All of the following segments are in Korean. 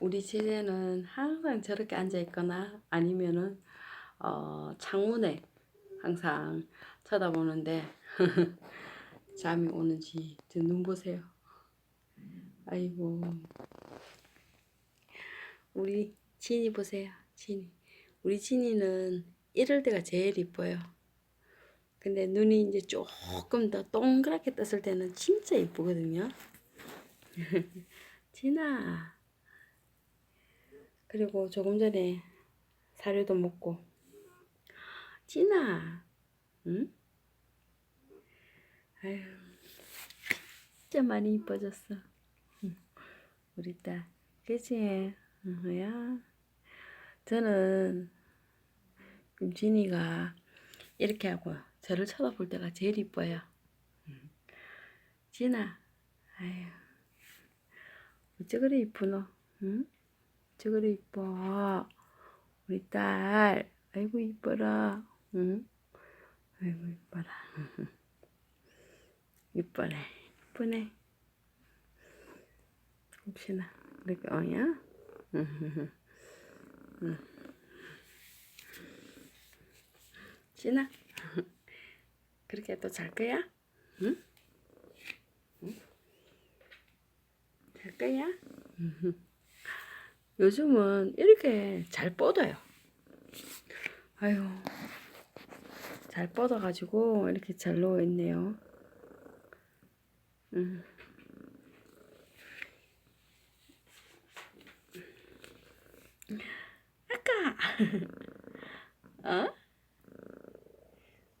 우리 제재는 항상 저렇게 앉아 있거나 아니면은 어, 창문에 항상 쳐다보는데 잠이 오는지 저눈 보세요. 아이고 우리 진이 보세요. 진이 우리 진이는 이럴 때가 제일 이뻐요. 근데 눈이 이제 조금 더 동그랗게 떴을 때는 진짜 이쁘거든요. 진아. 그리고 조금 전에 사료도 먹고. 진아. 응? 아유. 진짜 많이 이뻐졌어. 응. 우리 딸. 그치? 야. 저는 진이가 이렇게 하고 저를 쳐다볼 때가 제일 이뻐요. 응. 진아. 아유. 어째 그래 이쁘노? 응? 어째 그래 이뻐? 우리 딸, 아이고 이뻐라. 응? 아이고 이뻐라. 이뻐네, 이쁘네. 혹시나 이렇게 어야? 응. 진아, 그렇게 또 잘 거야? 응? 잘 거야? 요즘은 이렇게 잘 뻗어요. 아유, 잘 뻗어가지고 이렇게 잘 누워 있네요. 음. 아까, 어?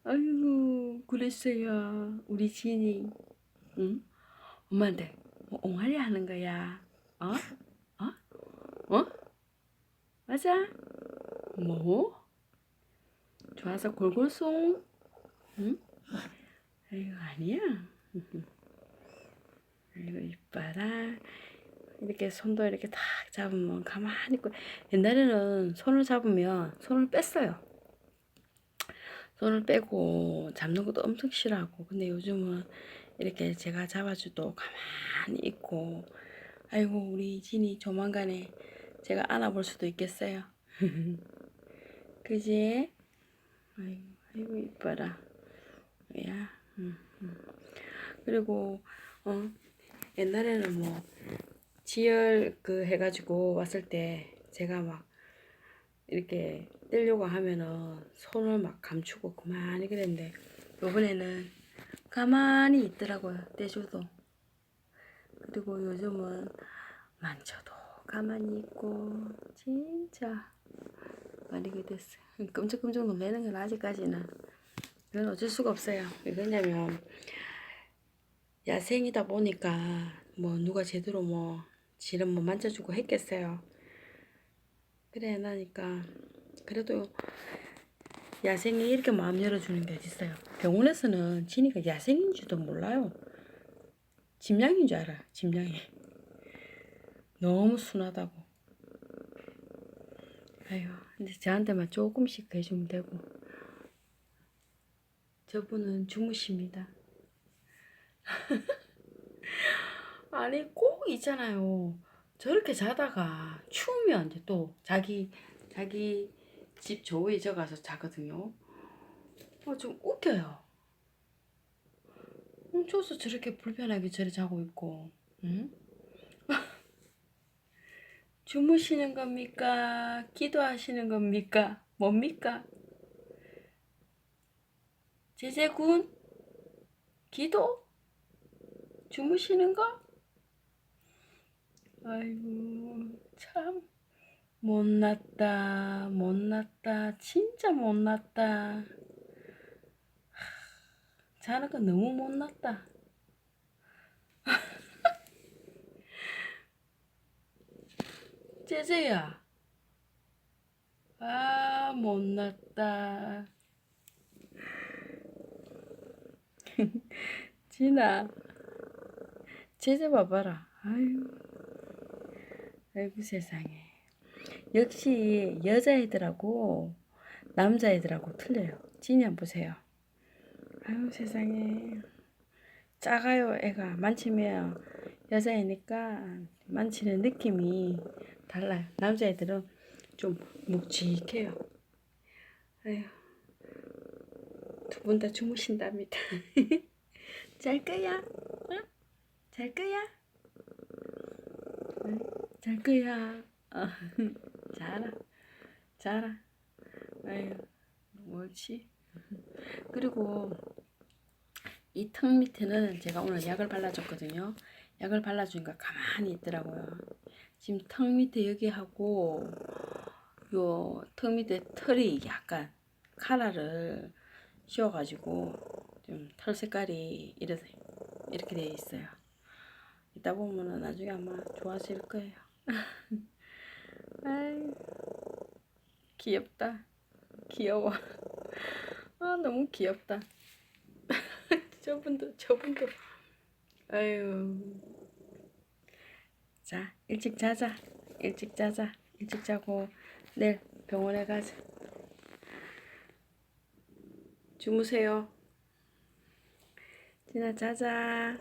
아이고, 그랬어요. 우리 진이. 응? 엄마한테 뭐 옹알이 하는 거야. 어? 어? 어? 맞아? 뭐? 좋아서 골골송? 응? 아이고 아니야. 아이고 이뻐라. 이렇게 손도 이렇게 탁 잡으면 가만히 있고 옛날에는 손을 잡으면 손을 뺐어요. 손을 빼고 잡는 것도 엄청 싫어하고 근데 요즘은 이렇게 제가 잡아줘도 가만히 있고 아이고 우리 진이 조만간에 제가 안아볼 수도 있겠어요. 그지? 아이고, 아이고 이뻐라. 야. 음, 음. 그리고 어 옛날에는 뭐 지열 그 해가지고 왔을 때 제가 막 이렇게 떼려고 하면은 손을 막 감추고 그만히 그랬는데 요번에는 가만히 있더라고요 떼줘도 그리고 요즘은 만져도 가만히 있고 진짜 많이 그 됐어요. 끔찍끔찍 놀라는 건 아직까지는 그건 어쩔 수가 없어요. 왜냐면 야생이다 보니까 뭐 누가 제대로 뭐 지름 뭐 만져주고 했겠어요. 그래 나니까 그래도 야생이 이렇게 마음 열어주는 게 어딨어요. 병원에서는 지니가 야생인 줄도 몰라요. 짐양인 줄 알아 짐양이 너무 순하다고 아유 근데 저한테만 조금씩 해주면 되고 저분은 주무십니다 아니 꼭 있잖아요 저렇게 자다가 추우면 이제 또 자기 자기 집 조의저 가서 자거든요. 어, 좀 웃겨요. 훔쳐서 저렇게 불편하게 저리 자고 있고, 응? 주무시는 겁니까? 기도하시는 겁니까? 뭡니까? 제재군? 기도? 주무시는 거? 아이고, 참. 못났다, 못났다, 진짜 못났다. 자는 거 너무 못났다. 제재야. 아, 못났다. 진아. 제재 봐봐라. 아유. 아이고 세상에. 역시 여자애들하고 남자애들하고 틀려요. 진이 한 보세요. 아유 세상에 작아요 애가 만지면 여자애니까 만지는 느낌이 달라요. 남자애들은 좀 묵직해요. 아휴, 두 분 다 주무신답니다. 잘 거야? 응? 잘 거야? 응? 잘 거야? 어, 자라, 자라. 아유, 옳지. 그리고 이 턱 밑에는 제가 오늘 약을 발라줬거든요. 약을 발라주니까 가만히 있더라고요. 지금 턱 밑에 여기 하고 요 턱 밑에 털이 약간 카라를 씌워가지고 좀 털 색깔이 이렇게 이렇게 돼 있어요. 이따 보면은 나중에 아마 좋아질 거예요. 아이 귀엽다. 귀여워. 아 너무 귀엽다. 저분도 저분도 아유. 자 일찍 자자. 일찍 자자. 일찍 자고 내일 병원에 가자. 주무세요. 진아 자자.